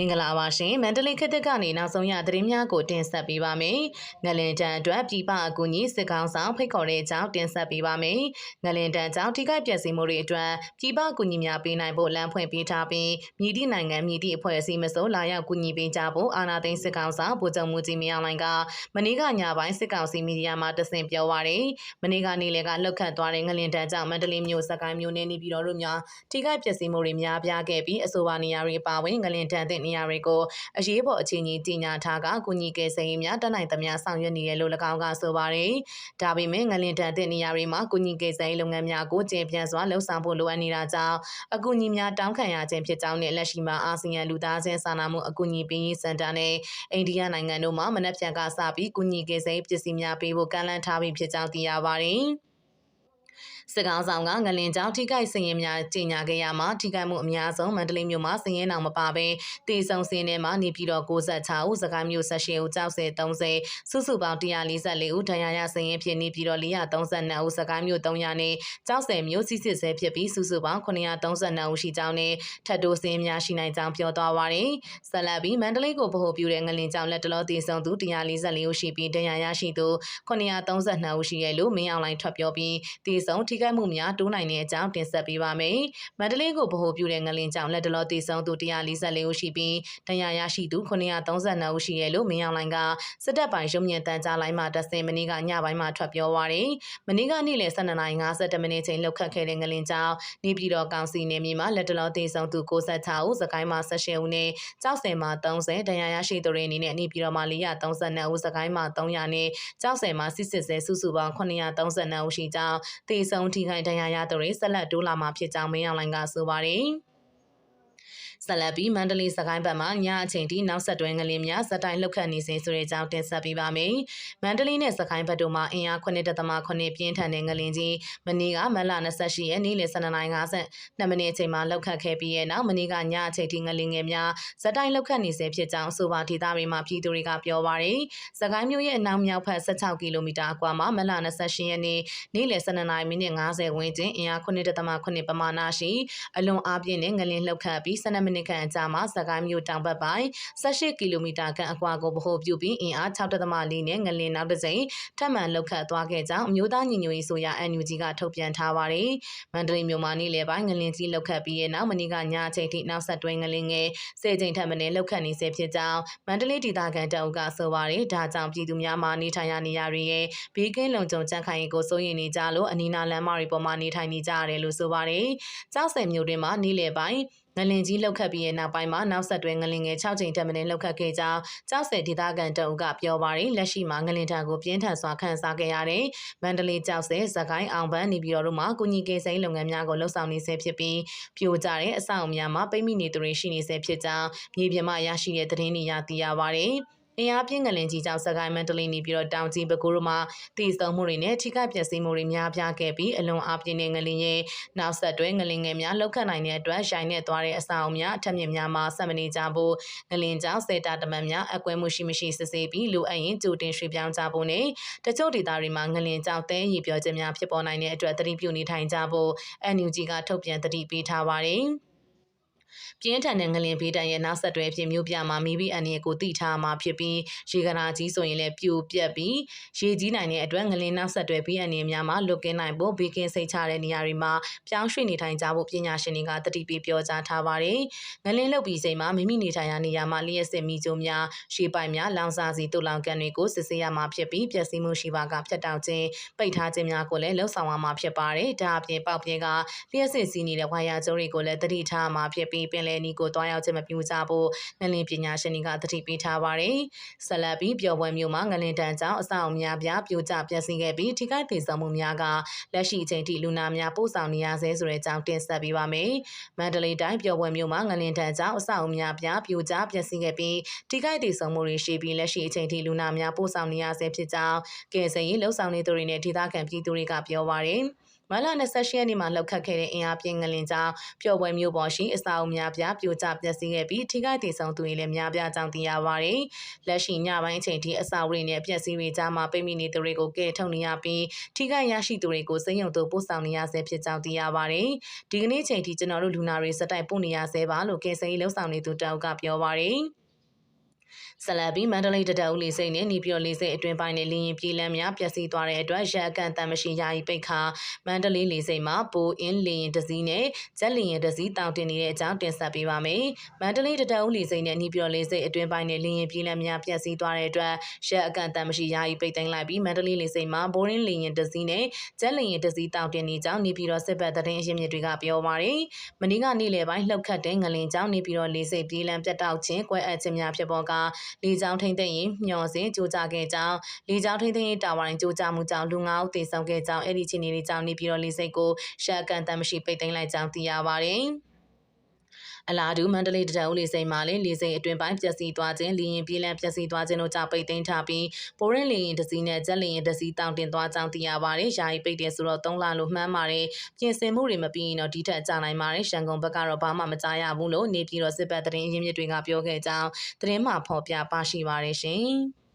မင်္ဂလာပါရှင်မန္တလေးခေတ်သစ်ကနေနောက်ဆုံးရသတင်းများကိုတင်ဆက်ပေးပါမယ်။ငလင်တန်အတွက်ပြည်ပအကူအညီစစ်ကောင်ဆောင်ဖိတ်ခေါ်တဲ့အကြောင်းတင်ဆက်ပေးပါမယ်။ငလင်တန်ကြောင့်ထိခိုက်ပျက်စီးမှုတွေအတွက်ပြည်ပအကူအညီများပေးနိုင်ဖို့လမ်းဖွင့်ပေးထားပြီးမြည်သည့်နိုင်ငံမြည်သည့်အဖွဲ့အစည်းမစိုးလာရောက်ကူညီပေးကြဖို့အာဏာသိမ်းစစ်ကောင်ဆောင်ဗိုလ်ချုပ်မှုကြီးမြောင်လိုင်ကမနေ့ကညပိုင်းစစ်ကောင်စီမီဒီယာမှာတဆင့်ပြောပါရယ်။မနေ့ကနေ့လယ်ကလှုပ်ခတ်သွားတဲ့ငလင်တန်ကြောင့်မန္တလေးမြို့စကိုင်းမြို့နယ်နေပြည်တော်တို့များထိခိုက်ပျက်စီးမှုတွေများပြားခဲ့ပြီးအဆိုပါနေရာတွေပါဝင်ငလင်တန်တဲ့နေရာတွေကိုအရေးပေါ်အခြေအနေကြီးညာထားကကုညီကယ်ဆယ်ရေးများတနိုင်သမျှဆောင်ရွက်နေရလို့၎င်းကဆိုပါတယ်။ဒါပေမဲ့ငလင်တန်တဲ့နေရာတွေမှာကုညီကယ်ဆယ်ရေးလုပ်ငန်းများကိုကျေပြန့်စွာလှုပ်ဆောင်ဖို့လိုအပ်နေတာကြောင့်အကူအညီများတောင်းခံရခြင်းဖြစ်ကြောင်းနဲ့လက်ရှိမှာအာဆီယံလူသားချင်းစာနာမှုအကူအညီပေးရေးစင်တာနဲ့အိန္ဒိယနိုင်ငံတို့မှမနက်ဖြန်ကစပြီးကုညီကယ်ဆယ်ရေးပစ္စည်းများပေးဖို့ကမ်းလှမ်းထားပြီးဖြစ်ကြောင်းသိရပါတယ်။ စစ်ကောင်ဆောင်ကငလင်ကြောင့်ထိခိုက်စည်ရင်များကြီးညာခဲ့ရမှာထိခိုက်မှုအများဆုံးမန္တလေးမြို့မှာစည်ရင်အောင်မပါဘဲတေဆုံစင်းထဲမှာနေပြည်တော်96ဦးစကိုင်းမြို့18ဦးကြောက်စဲ30စုစုပေါင်း144ဦးဒဏ်ရာရစည်ရင်ဖြစ်နေပြည်တော်432ဦးစကိုင်းမြို့300နဲ့ကြောက်စဲမြို့စစ်စစ်ဆဲဖြစ်ပြီးစုစုပေါင်း932ဦးရှိကြောင်းနဲ့ထပ်တိုးစင်းများရှိနိုင်ကြောင်းပြောသွားပါတယ်ဆက်လက်ပြီးမန္တလေးကိုဗဟိုပြုတဲ့ငလင်ကြောင့်လက်တလောတေဆုံသူ144ဦးရှိပြီးဒဏ်ရာရရှိသူ932ဦးရှိရလို့မင်းအောင်လိုင်းထွက်ပြောပြီးတေဆုံထိခိုက်မှုများတိုးနိုင်တဲ့အကြောင်းတင်ဆက်ပေးပါမယ်။မန္တလေးကိုဗဟိုပြုတဲ့ငလင်ကြောင့်လက်တလောတည်ဆုံသူ144ဦးရှိပြီးတရားရရှိသူ932ဦးရှိရလို့မင်းအောင်လိုင်ကစစ်တပ်ပိုင်းရုံမြင့်တန်းကြားလိုင်းမှာတဆင်မနေ့ကညပိုင်းမှာထွက်ပြောသွားတယ်။မနေ့ကနေ့လယ်12:50မိနစ်ချိန်လောက်ခတ်ခဲ့တဲ့ငလင်ကြောင့်နေပြည်တော်ကောင်စီနေမြေမှာလက်တလောတည်ဆုံသူ96ဦးစကိုင်းမှာ18ဦးနဲ့ကြောက်စင်မှာ30တရားရရှိသူတွေအနေနဲ့နေပြည်တော်မှာ432ဦးစကိုင်းမှာ300နဲ့ကြောက်စင်မှာစစ်စစ်ဆဲစုစုပေါင်း932ဦးရှိကြောင်းတည်ဆုံထိခိုက်ဒဏ်ရာရသူတွေဆက်လက်တိုးလာမှာဖြစ်ကြောင်းမင်းအောင်လိုင်ကဆိုပါတယ်။ ဆက်လက်ပြီးမန္တလေးစကိုင်းဘက်မှာညအချိန်ထိနောက်ဆက်တွဲငလင်းများဇက်တိုင်းလှုပ်ခတ်နေစဉ်ဆိုတဲ့အကြောင်းတင်ဆက်ပေးပါမယ်။မန္တလေးနဲ့စကိုင်းဘက်တို့မှာအင်အား9.8ပြင်းထန်တဲ့ငလင်းကြီးမနေ့ကမလ28ရက်နေ့လယ်12:50မိနစ်အချိန်မှာလှုပ်ခတ်ခဲ့ပြီးရဲ့နောက်မနေ့ကညအချိန်ထိငလင်းငယ်များဇက်တိုင်းလှုပ်ခတ်နေစေဖြစ်ကြောင်းအဆိုပါဒေသတွေမှာပြည်သူတွေကပြောပါရယ်။စကိုင်းမြို့ရဲ့အနောက်မြောက်ဘက်16ကီလိုမီတာအကွာမှာမလ28ရက်နေ့နေ့လယ်12:50မိနစ်50ဝန်းကျင်အင်အား9.8ပမာဏရှိအလွန်အားပြင်းတဲ့ငလင်းလှုပ်ခတ်ပြီး12မိနစ်ခန့်အကြာမှာစကိုင်းမြို့တောင်ဘက်ပိုင်း18ကီလိုမီတာခန့်အကွာကိုဗဟိုပြုပြီးအင်အား6.4နဲ့ငလင်နောက်တစ်စိမ်ထပ်မံလှုပ်ခတ်သွားခဲ့ကြောင်းအမျိုးသားညီညွတ်ရေးဆိုရ NUG ကထုတ်ပြန်ထားပါတယ်။မန္တလေးမြို့မှာနေ့လယ်ပိုင်းငလင်ကြီးလှုပ်ခတ်ပြီးရဲ့နောက်မနေ့ကညအချိန်ထိနောက်ဆက်တွဲငလင်ငယ်၁၀ချိန်ထပ်မံလှုပ်ခတ်နေဆဲဖြစ်ကြောင်းမန္တလေးဒေသခံတအုပ်ကဆိုပါတယ်။ဒါကြောင့်ပြည်သူများမှာနေထိုင်ရနေရတွေရဲ့ဘေးကင်းလုံခြုံကြံ့ခိုင်ရေးကိုစိုးရိမ်နေကြလို့အနီးနားလမ်းမတွေပေါ်မှာနေထိုင်နေကြရတယ်လို့ဆိုပါတယ်။ကြောက်စင်မြို့တွင်မှာနေ့လယ်ပိုင်းငလင်ကြီးလှုပ်ခတ်ပြီးရဲ့နောက်ပိုင်းမှာနောက်ဆက်တွဲငလင်ငယ်6ချိန်တက်မင်းလှုပ်ခတ်ခဲ့ကြောင်းကြောက်စဲဒေသခံတအုပ်ကပြောပါရယ်လက်ရှိမှာငလင်ထံကိုပြင်းထန်စွာခန့်စားခဲ့ရတဲ့မန္တလေးကြောက်စဲသခိုင်းအောင်ပန်းနေပြည်တော်တို့မှာကုညီကေစိန်လုပ်ငန်းများကိုလှုပ်ဆောင်နေဆဲဖြစ်ပြီးပြိုကျတဲ့အဆောက်အအုံများမှာပိတ်မိနေသူတွေရှိနေဆဲဖြစ်ကြောင်းမြေပြင်မှာရရှိတဲ့သတင်းတွေရသိရပါရယ် အင်အားပြင်းငလင်ကြီးကြောင့်စကိုင်းမန္တလေးနေပြီးတော့တောင်ကြီးပဲခူးတို့မှာတည်ဆုံမှုတွေနဲ့ထိခိုက်ပျက်စီးမှုတွေများပြားခဲ့ပြီးအလွန်အားပြင်းတဲ့ငလင်ရဲ့နောက်ဆက်တွဲငလင်ငယ်များလောက်ခတ်နိုင်တဲ့အတွက်ရိုင်းနေသွားတဲ့အဆောင်အများအထက်မြင့်များမှာဆက်မနေကြဖို့ငလင်ကြောင့်စေတာတမန်များအကွဲမှုရှိမရှိစစ်ဆေးပြီးလိုအပ်ရင်ကြိုတင်ရွှေ့ပြောင်းကြဖို့နဲ့တချို့ဒေသတွေမှာငလင်ကြောင့်တဲရည်ပြောခြင်းများဖြစ်ပေါ်နိုင်တဲ့အတွက်သတိပြုနေထိုင်ကြဖို့ NUG ကထုတ်ပြန်သတိပေးထားပါတယ်။ ပြင်းထန်တဲ့ငလင်ဘေးတန်ရဲ့နောက်ဆက်တွဲအဖြစ်မြို့ပြမှာမိဘအန်ရဲ့ကိုတိထားမှာဖြစ်ပြီးရေကနာကြီးဆိုရင်လည်းပြိုပြက်ပြီးရေကြီးနိုင်တဲ့အတွက်ငလင်နောက်ဆက်တွဲဘေးအန်ရဲ့များမှာလွတ်ကင်းနိုင်ဖို့ဘေးကင်းစိတ်ချတဲ့နေရာတွေမှာပြောင်းရွှေ့နေထိုင်ကြဖို့ပညာရှင်တွေကတတိပေးပြောကြားထားပါတယ်။ငလင်လုတ်ပြီးချိန်မှာမိမိနေထိုင်ရာနေရာမှာလျှက်စစ်မိကျုံများရှေးပိုင်များလောင်စာစီတူလောင်ကန်တွေကိုစစ်ဆေးရမှာဖြစ်ပြီးပျက်စီးမှုရှိပါကဖြတ်တောက်ခြင်းပိတ်ထားခြင်းများကိုလည်းလှုပ်ဆောင်ရမှာဖြစ်ပါတယ်။ဒါအပြင်ပေါက်ပြဲကလျှက်စစ်စီးနေတဲ့ဝါယာကျုံတွေကိုလည်းတတိထားမှာဖြစ်ပြီးပင်လယ်နီကိုတွားရောက်ခြင်းမပြုကြဖို့ငလင်ပညာရှင်တွေကသတိပေးထားပါတယ်။ဆက်လက်ပြီးပျော်ပွဲမျိုးမှာငလင်တန်ကြောင့်အဆောက်အများပြားပြိုကျပျက်စီးခဲ့ပြီးထိခိုက်ဒေဆုံးမှုများကလက်ရှိအချိန်ထိလူနာများပို့ဆောင်နေရဆဲဆိုတဲ့အကြောင်းတင်ဆက်ပေးပါမယ်။မန္တလေးတိုင်းပျော်ပွဲမျိုးမှာငလင်တန်ကြောင့်အဆောက်အများပြားပြိုကျပျက်စီးခဲ့ပြီးထိခိုက်ဒေဆုံးမှုတွေရှိပြီးလက်ရှိအချိန်ထိလူနာများပို့ဆောင်နေရဆဲဖြစ်ကြောင်းကယ်ဆယ်ရေးလှုပ်ဆောင်နေသူတွေနဲ့ဒေသခံပြည်သူတွေကပြောပါရယ်။ မလ28ရက်နေ့မှာလှုပ်ခတ်ခဲ့တဲ့အင်အားပြင်းငလင်ကြောင့်ပျော်ပွဲမျိုးပေါ်ရှိအစာအုပ်များပြားပြိုကျပျက်စီးခဲ့ပြီးထိခိုက်ဒေဆုံးသူတွေလည်းများပြားကြောင်းသိရပါတယ်။လက်ရှိညပိုင်းအချိန်ထိအစာအုပ်တွေနဲ့ပျက်စီးတွေကြားမှာပိတ်မိနေသူတွေကိုကယ်ထုတ်နေရပြီးထိခိုက်ရရှိသူတွေကိုစိတ်ယုံသို့ပို့ဆောင်နေရဆဲဖြစ်ကြောင်းသိရပါတယ်။ဒီကနေ့ချိန်ထိကျွန်တော်တို့လူနာတွေစတိုက်ပို့နေရဆဲပါလို့ကယ်ဆယ်ရေးလှုပ်ဆောင်နေသူတအုပ်ကပြောပါတယ်။ဆလဘီမန္တလေးတတအုပ်လေးစိတ်နဲ့နေပြည်တော်လေးစိတ်အတွင်းပိုင်းနဲ့လင်းရင်ပြည်လမ်းများပျက်စီးသွားတဲ့အတွက်ရက်အကန့်အသတ်မရှိယာယီပိတ်ခါမန္တလေးလေးစိတ်မှာပိုအင်းလင်းရင်တစည်းနဲ့ဂျက်လင်းရင်တစည်းတောင်တင်နေတဲ့အကြောင်းတင်ဆက်ပေးပါမယ်။မန္တလေးတတအုပ်လေးစိတ်နဲ့နေပြည်တော်လေးစိတ်အတွင်းပိုင်းနဲ့လင်းရင်ပြည်လမ်းများပျက်စီးသွားတဲ့အတွက်ရက်အကန့်အသတ်မရှိယာယီပိတ်သိမ်းလိုက်ပြီးမန္တလေးလေးစိတ်မှာဘိုးရင်းလင်းရင်တစည်းနဲ့ဂျက်လင်းရင်တစည်းတောင်တင်နေကြောင်းနေပြည်တော်စစ်ဘက်သတင်းအရင်းမြစ်တွေကပြောပါတယ်။မနေ့ကနေ့လယ်ပိုင်းလှုပ်ခတ်တဲ့ငလင်ကြောင်းနေပြည်တော်လေးစိတ်ပြည်လမ်းပြတ်တောက်ခြင်းကွဲအပ်ခြင်းများဖြစ်ပေါ်ကလေကြောင်းထိမ့်သိမ်းရင်မျော်စင်ကြိုးကြခဲ့ကြောင်းလေကြောင်းထိမ့်သိမ်းရေးတာဝန်ကြိုးကြမှုကြောင့်လူငါးဦးသေဆုံးခဲ့ကြောင်းအဲ့ဒီချင်းနေကြောင်းနေပြည်တော်လေးစိတ်ကိုရှက်ကန်တမ်းမရှိပိတ်သိမ်းလိုက်ကြောင်းသိရပါတယ်။ အလားတူမန္တလေးတတအုပ်လေးစိန်မှာလည်းလေးစိန်အတွင်ပိုင်းပျက်စီးသွားခြင်းလီရင်ပြည်လန့်ပျက်စီးသွားခြင်းတို့ကြောင့်ပိတ်သိမ်းထားပြီးပိုရင်လီရင်တစီနဲ့ဂျက်လီရင်တစီတောင်တင်သွားကြောင်းသိရပါတယ်။ယာယီပိတ်တယ်ဆိုတော့၃လလို့မှန်းပါတယ်။ပြင်ဆင်မှုတွေမပြီးရင်တော့ဒီထက်ကြာနိုင်ပါတယ်။ရန်ကုန်ဘက်ကတော့ဘာမှမကြားရဘူးလို့နေပြည်တော်စစ်ဘက်သတင်းအရင်းမြစ်တွေကပြောခဲ့ကြောင်းသတင်းမှဖော်ပြပါရှိပါတယ်ရှင်။